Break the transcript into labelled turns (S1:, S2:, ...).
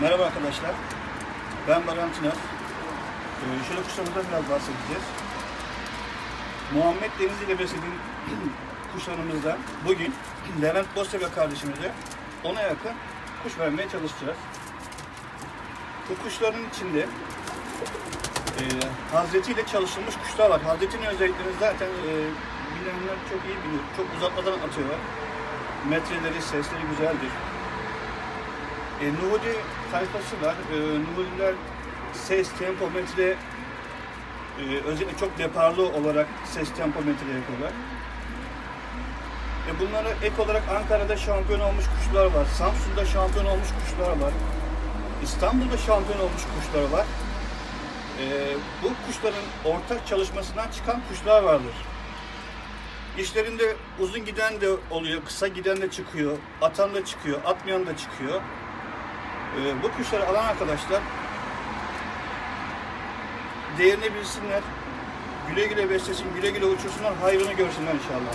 S1: Merhaba arkadaşlar. Ben Baran Çınar. Ee, şöyle kuşlarımızdan biraz bahsedeceğiz. Muhammed Denizli ile beslediğim kuşlarımızdan bugün Levent Boztepe kardeşimize ona yakın kuş vermeye çalışacağız. Bu kuşların içinde e, Hazreti ile çalışılmış kuşlar var. Hazreti'nin özelliklerini zaten e, bilenler çok iyi biliyor. Çok uzatmadan atıyorlar. Metreleri, sesleri güzeldir. E, Nuhudi tayfası var. E, Nuhudiler ses, tempo, metre e, özellikle çok deparlı olarak ses, tempo, metre yapıyorlar. E, bunlara ek olarak Ankara'da şampiyon olmuş kuşlar var. Samsun'da şampiyon olmuş kuşlar var. İstanbul'da şampiyon olmuş kuşlar var. E, bu kuşların ortak çalışmasından çıkan kuşlar vardır. İşlerinde uzun giden de oluyor, kısa giden de çıkıyor, atan da çıkıyor, atmayan da çıkıyor. Ee, bu kuşları alan arkadaşlar değerini bilsinler, güle güle beslesin, güle güle uçursunlar, hayrını görsünler inşallah.